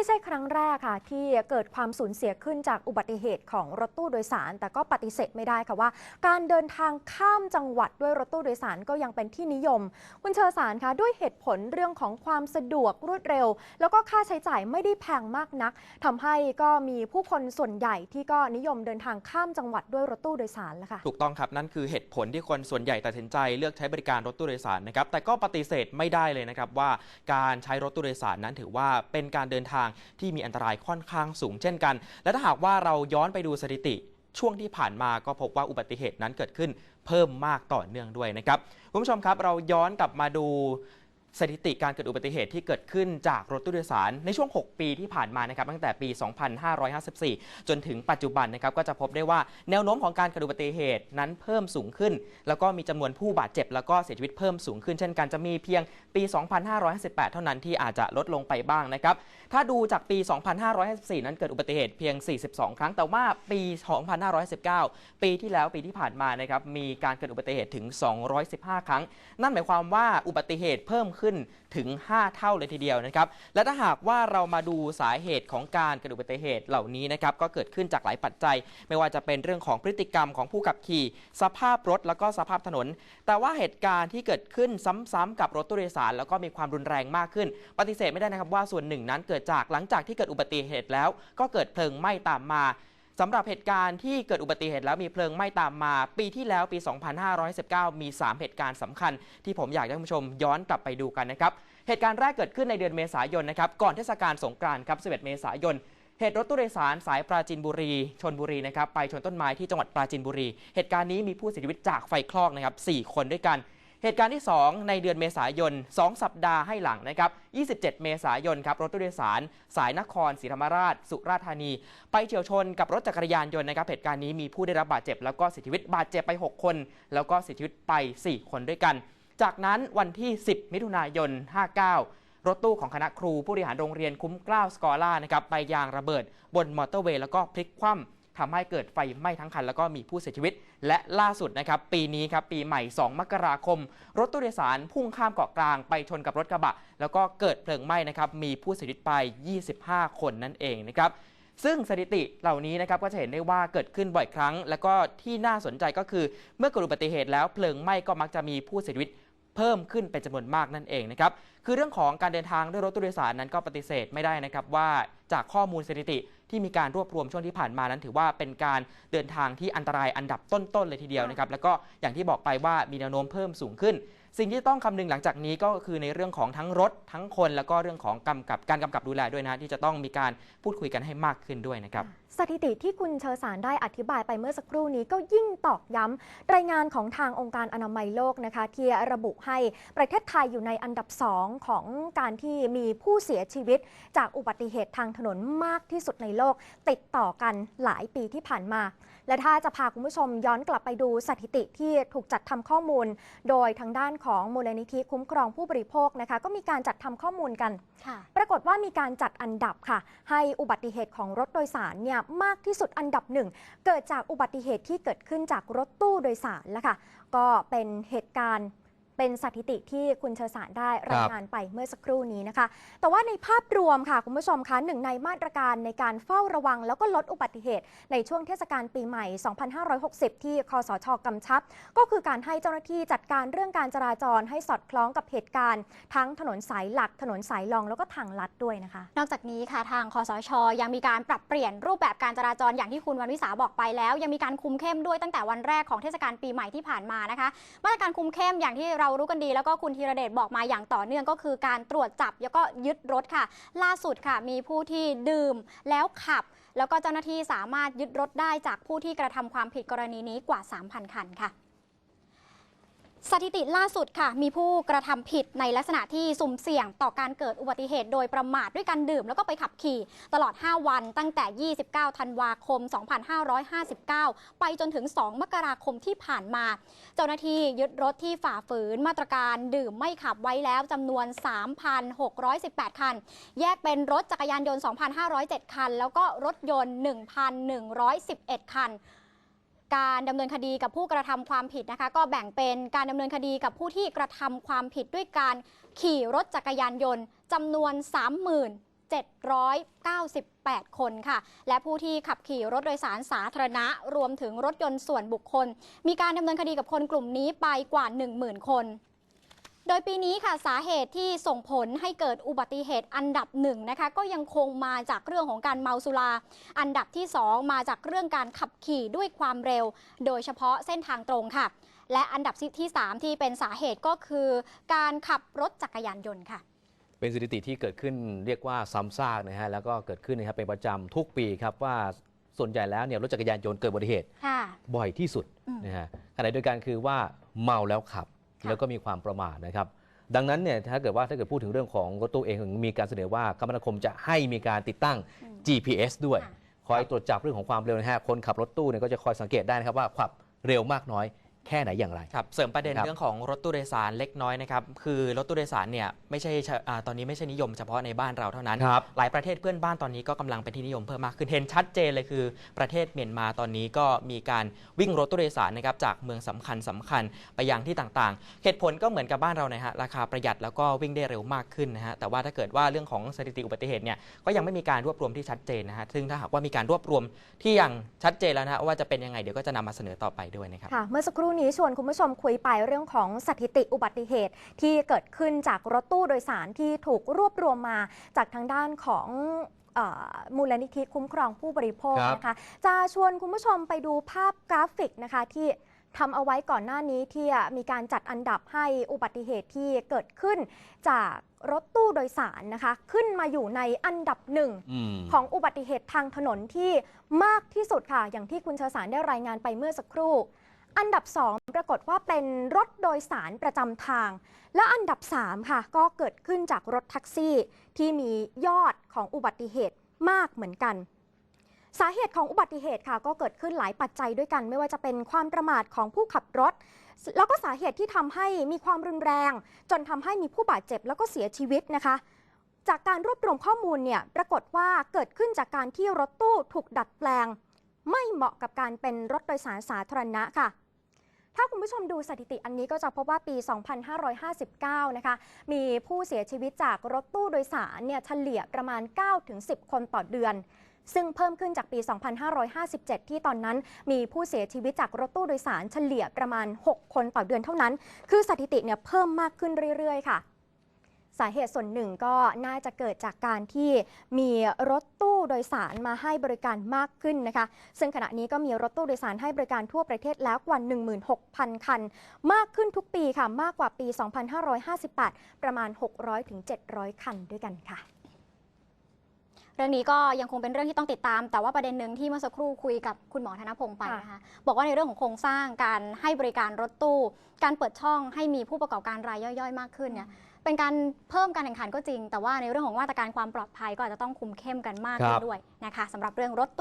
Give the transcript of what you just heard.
ไม่ใช่ครั้งแรกค่ะ ที่เกิดความสูญเสียขึ้นจากอุบัติเหตุของรถตู้โดยสาร แต่ก็ปฏิเสธไม่ได้ค่ะว่า การเดินทางข้ามจังหวัดด้วยรถตู้โดยสารก็ยังเป็นที่นิยม คุณเชอสารคะด้วยเหตุผลเรื่องของความสะดวกรวดเร็ว แล้วก็ค่าใช้จ่ายไม่ได้แพงมากนักทำให้ก็มีผู้คนส่วนใหญ่ที่ก็นิยมเดินทางข้ามจังหวัดด้วยรถตู้โดยสารแล้วค่ะถูกต้องครับนั่นคือเหตุผลที่คนส่วนใหญ่ตัดสินใจเลือกใช้บริการรถตู้โดยสารนะครับแต่ก็ปฏิเสธไม่ได้เลยนะครับว่า การใช้รถตู้โดยสารนั้นถือว่าเป็นการเดินทางที่มีอันตรายค่อนข้างสูงเช่นกัน และถ้าหากว่าเราย้อนไปดูสถิติช่วงที่ผ่านมาก็พบว่าอุบัติเหตุนั้นเกิดขึ้นเพิ่มมากต่อเนื่องด้วยนะครับ คุณผู้ชมครับเราย้อนกลับมาดู สถิติการเกิดอุบัติเหตุที่เกิดขึ้นจากรถตู้โดยสาร ในช่วง 6 ปีที่ผ่านมานะครับตั้งแต่ปี 2554 จนถึงปัจจุบันนะครับก็จะพบได้ว่าแนวโน้มของการเกิดอุบัติเหตุนั้นเพิ่มสูงขึ้น แล้วก็มีจำนวนผู้บาดเจ็บ แล้วก็เสียชีวิตเพิ่มสูงขึ้นเช่นกันจะมีเพียงปี 2558 เท่านั้นที่อาจจะลดลงไปบ้างนะครับถ้าดูจากปี 2554 นั้นเกิดอุบัติเหตุเพียง 42 ครั้ง แต่ว่าปี 2519 ปีที่แล้วปีที่ผ่านมานะครับมีการเกิดอุบัติเหตุถึง 215 ครั้ง นั่นหมายความว่าอุบัติเหตุเพิ่มขึ้นถึง 5 เท่าเลยทีเดียวนะครับ และถ้าหากว่าเรามาดูสาเหตุของการเกิดอุบัติเหตุเหล่านี้นะครับก็เกิดขึ้นจากหลายปัจจัย ไม่ว่าจะเป็นเรื่องของพฤติกรรมของผู้ขับขี่ สภาพรถแล้วก็สภาพถนน แต่ว่าเหตุการณ์ที่เกิดขึ้นซ้ำๆกับรถตู้โดยสาร แล้วก็มีความรุนแรงมากขึ้น ปฏิเสธไม่ได้นะครับว่าส่วนหนึ่งนั้นเกิดจากหลังจากที่เกิดอุบัติเหตุแล้ว ก็เกิดเพลิงไหม้ตามมา สำหรับเหตุการณ์ที่เกิดอุบัติเหตุแล้วมีเพลิงไหม้ตามมา ปีที่แล้วปี 2519 มี 3 เหตุการณ์สำคัญ ที่ผมอยากให้ท่านผู้ชมย้อนกลับไปดูกันนะครับ เหตุการณ์แรกเกิดขึ้นในเดือนเมษายนนะครับก่อนเทศกาลสงกรานต์ครับ 11 เมษายนเหตุรถตู้โดยสารสายปราจีนบุรีชนบุรีนะครับไปชนต้นไม้ที่จังหวัดปราจีนบุรี เหตุการณ์นี้มีผู้เสียชีวิตจากไฟคลอกนะครับ4คนด้วยกัน เหตุการณ์ที่ 2 ในเดือนเมษายน 2 สัปดาห์ให้หลังนะครับ 27 เมษายนครับรถตู้โดยสาร สายนครศรีธรรมราช สุราษฎร์ธานี ไปเฉียวชนกับรถจักรยานยนต์นะครับเหตุการณ์นี้มีผู้ได้รับบาดเจ็บ แล้วก็เสียชีวิตบาดเจ็บไป 6 คน แล้วก็เสียชีวิตไป 4 คนด้วยกัน จากนั้นวันที่ 10 มิถุนายน 59รถตู้ของคณะครูผู้บริหารโรงเรียนคุ้มกล้าวสกอล่านะครับไปยางระเบิดบนมอเตอร์เวย์แล้วก็พลิกคว่ำ ทำให้เกิดไฟไหม้ทั้งคัน แล้วก็มีผู้เสียชีวิต และล่าสุดนะครับ ปีนี้ครับปีใหม่ 2 มกราคม รถตู้โดยสารพุ่งข้ามเกาะกลางไปชนกับรถกระบะ แล้วก็เกิดเพลิงไหม้นะครับมีผู้เสียชีวิตไป 25 คนนั่นเองนะครับซึ่งสถิติเหล่านี้นะครับก็จะเห็นได้ว่าเกิดขึ้นบ่อยครั้ง แล้วก็ที่น่าสนใจก็คือ เมื่อเกิดอุบัติเหตุแล้วเพลิงไหม้ก็มักจะมีผู้เสียชีวิตเพิ่มขึ้นเป็นจำนวนมากนั่นเองนะครับคือเรื่องของการเดินทางด้วยรถตู้โดยสารนั้นก็ปฏิเสธไม่ได้นะครับว่าจากข้อมูลสถิติ ที่มีการรวบรวมช่วงที่ผ่านมานั้น ถือว่าเป็นการเดินทางที่อันตรายอันดับต้นๆเลยทีเดียวนะครับแล้วก็อย่างที่บอกไปว่ามีแนวโน้มเพิ่มสูงขึ้น สิ่งที่ต้องคำนึงหลังจากนี้ก็คือในเรื่องของทั้งรถทั้งคน แล้วก็เรื่องของกำกับการกำกับดูแลด้วยนะที่จะต้องมีการพูดคุยกันให้มากขึ้นด้วยนะครับ สถิติที่คุณเชอสารได้อธิบายไปเมื่อสักครู่นี้ก็ยิ่งตอกย้ำรายงานของทางองค์การอนามัยโลกนะคะที่ระบุให้ประเทศไทยอยู่ในอันดับ 2 ของการที่มีผู้เสียชีวิต จากอุบัติเหตุทางถนนมากที่สุดในโลก ติดต่อกันหลายปีที่ผ่านมา และถ้าจะพาคุณผู้ชมย้อนกลับไปดูสถิติที่ถูกจัดทำข้อมูล โดยทางด้านของมูลนิธิคุ้มครองผู้บริโภคนะคะก็มีการจัดทำข้อมูลกันค่ะปรากฏว่ามีการจัดอันดับค่ะ ให้อุบัติเหตุของรถโดยสารเนี่ยมากที่สุดอันดับหนึ่ง เกิดจากอุบัติเหตุที่เกิดขึ้นจากรถตู้โดยสารแล้วค่ะ ก็เป็นเหตุการณ์ เป็นสถิติที่คุณเชอสารได้รายงานไปเมื่อสักครู่นี้นะคะ แต่ว่าในภาพรวมค่ะ คุณผู้ชมคะหนึ่งในมาตรการในการเฝ้าระวัง แล้วก็ลดอุบัติเหตุ ในช่วงเทศกาลปีใหม่ 2560 ที่คอสชกำชับ ก็คือการให้เจ้าหน้าที่จัดการเรื่องการจราจรให้สอดคล้องกับเหตุการณ์ ทั้งถนนสายหลักถนนสายรองแล้วก็ทางลัดด้วยนะคะ นอกจากนี้ค่ะทางคอสช ยังมีการปรับเปลี่ยนรูปแบบการจราจรอย่างที่คุณวันวิสาบอกไปแล้ว ยังมีการคุมเข้มด้วยตั้งแต่วันแรกของเทศกาลปีใหม่ที่ผ่านมานะคะ มาตรการคุมเข้มอย่างที่เรารู้กันดีแล้วก็คุณธีรเดชบอกมาอย่างต่อเนื่องก็คือการตรวจจับแล้วก็ยึดรถค่ะ ล่าสุดค่ะมีผู้ที่ดื่มแล้วขับ แล้วก็เจ้าหน้าที่สามารถยึดรถได้จากผู้ที่กระทำความผิดกรณีนี้กว่า 3,000 คันค่ะ สถิติล่าสุดค่ะ มีผู้กระทำผิดในลักษณะที่สุ่มเสี่ยงต่อการเกิดอุบัติเหตุโดยประมาทด้วยการดื่มแล้วก็ไปขับขี่ ตลอด 5 วันตั้งแต่ 29 ธันวาคม 2559 ไปจนถึง 2 มกราคมที่ผ่านมา เจ้าหน้าที่ยึดรถที่ฝ่าฝืนมาตรการดื่มไม่ขับไว้แล้วจำนวน 3,618 คัน แยกเป็นรถจักรยานยนต์ 2,507 คัน แล้วก็รถยนต์ 1,111 คัน การดำเนินคดีกับผู้กระทำความผิดนะคะ ก็แบ่งเป็นการดำเนินคดีกับผู้ที่กระทำความผิดด้วยการขี่รถจักรยานยนต์จำนวน798 คนค่ะ และผู้ที่ขับขี่รถโดยสารสาธารณะ รวมถึงรถยนต์ส่วนบุคคล มีการดำเนินคดีกับคนกลุ่มนี้ไปกว่า 10,000 คน ดยปีนี้ค่ะสาเหตุที่ส่งผลให้เกิดอุบัติเหตุอันดับหนึ่งนะคะก็ยังคงมาจากเรื่องของการเมาสุรา อันดับที่ 2 มาจากเรื่องการขับขี่ด้วยความเร็ว โดยเฉพาะเส้นทางตรงค่ะ และอันดับที่ 3 ที่เป็นสาเหตุก็คือ การขับรถจักรยานยนต์ค่ะ เป็นสถิติที่เกิดขึ้นเรียกว่าซ้ำซากนะฮะแล้วก็เกิดขึ้นนะครับเป็นประจำทุกปีครับว่าส่วนใหญ่แล้วเนี่ยรถจักรยานยนต์เกิดอุบัติเหตุค่ะบ่อยที่สุดอืมนะฮะขณะเดียวกันคือว่าเมาแล้วขับค่ะ แล้วก็มีความประมาทนะครับ ดังนั้นเนี่ยถ้าเกิดว่าถ้าเกิดพูดถึงเรื่องของรถตู้เองมีการเสนอว่าคมนาคมจะให้มีการติดตั้งอืม GPS ด้วยค่ะคอยตรวจจับเรื่องของความเร็วนะฮะคนขับรถตู้เนี่ยก็จะคอยสังเกตได้นะครับว่าขับเร็วมากน้อย แค่ไหนอย่างไรครับเสริมประเด็นครับเรื่องของรถตู้โดยสารเล็กน้อยนะครับคือรถตู้โดยสารเนี่ยไม่ใช่เฉอ่าตอนนี้ไม่ใช่นิยมเฉพาะในบ้านเราเท่านั้นครับหลายประเทศเพื่อนบ้านตอนนี้ก็กำลังเป็นที่นิยมเพิ่มมากขึ้นเห็นชัดเจนเลยคือประเทศเมียนมาตอนนี้ก็มีการวิ่งรถตู้โดยสารนะครับจากเมืองสำคัญสำคัญไปยังที่ต่างๆเหตุผลก็เหมือนกับบ้านเรานะฮะราคาประหยัดแล้วก็วิ่งได้เร็วมากขึ้นนะฮะแต่ว่าถ้าเกิดว่าเรื่องของสถิติอุบัติเหตุเนี่ยก็ยังไม่มีการรวบรวมที่ชัดเจนนะฮะซึ่งถ้าหากว่ามีการรวบรวมที่อย่างชัดเจนแล้วนะฮะว่าจะเป็นยังไงเดี๋ยวก็จะนำมาเสนอต่อไปด้วยนะครับค่ะเมื่อสักครู่นี้ชวนคุณผู้ชมคุยไปเรื่องของสถิติอุบัติเหตุที่เกิดขึ้นจากรถตู้โดยสารที่ถูกรวบรวมมาจากทางด้านของเอ่อมูลนิธิคุ้มครองผู้บริโภคครับนะคะ จะชวนคุณผู้ชมไปดูภาพกราฟิกนะคะที่ทำเอาไว้ก่อนหน้านี้ที่มีการจัดอันดับให้อุบัติเหตุที่เกิดขึ้นจากรถตู้โดยสารนะคะ ขึ้นมาอยู่ในอันดับหนึ่งอืมของอุบัติเหตุทางถนนที่มากที่สุดค่ะ อย่างที่คุณเชอสารได้รายงานไปเมื่อสักครู่ อันดับ 2 ปรากฏว่าเป็นรถโดยสารประจำทาง และอันดับ 3 ค่ะ ก็เกิดขึ้นจากรถแท็กซี่ ที่มียอดของอุบัติเหตุมากเหมือนกัน สาเหตุของอุบัติเหตุค่ะ ก็เกิดขึ้นหลายปัจจัยด้วยกัน ไม่ว่าจะเป็นความประมาทของผู้ขับรถ แล้วก็สาเหตุที่ทำให้มีความรุนแรง จนทำให้มีผู้บาดเจ็บแล้วก็เสียชีวิตนะคะจากการรวบรวมข้อมูลเนี่ยปรากฏว่าเกิดขึ้นจากการที่รถตู้ถูกดัดแปลง ไม่เหมาะกับการเป็นรถโดยสารสาธารณะค่ะ ถ้าคุณผู้ชมดูสถิติอันนี้ก็จะพบว่าปี 2559 นะคะ มีผู้เสียชีวิตจากรถตู้โดยสารเนี่ยเฉลี่ยประมาณ 9-10 คนต่อเดือนซึ่งเพิ่มขึ้นจากปี 2557 ที่ตอนนั้นมีผู้เสียชีวิตจากรถตู้โดยสารเฉลี่ยประมาณ 6 คนต่อเดือนเท่านั้น คือสถิติเนี่ยเพิ่มมากขึ้นเรื่อย ๆ ค่ะ สาเหตุส่วนหนึ่งก็น่าจะเกิดจากการที่มีรถตู้โดยสารมาให้บริการมากขึ้นนะคะ ซึ่งขณะนี้ก็มีรถตู้โดยสารให้บริการทั่วประเทศแล้วกว่า 16,000 คัน มากขึ้นทุกปีค่ะ มากกว่าปี 2558 ประมาณ 600-700 คันด้วยกันค่ะเรื่องนี้ก็ยังคงเป็นเรื่องที่ต้องติดตาม แต่ว่าประเด็นหนึ่งที่เมื่อสักครู่คุยกับคุณหมอธนพงศ์ไปนะคะบอกว่าในเรื่องของโครงสร้างการให้บริการรถตู้ การเปิดช่องให้มีผู้ประกอบการรายย่อยๆ มากขึ้นเนี่ย เป็นการเพิ่มการแข่งขันก็จริง แต่ว่าในเรื่องของมาตรการความปลอดภัยก็อาจจะต้องคุมเข้มกันมากขึ้ครันบด้วยนะคะสำหรับเรื่องรถ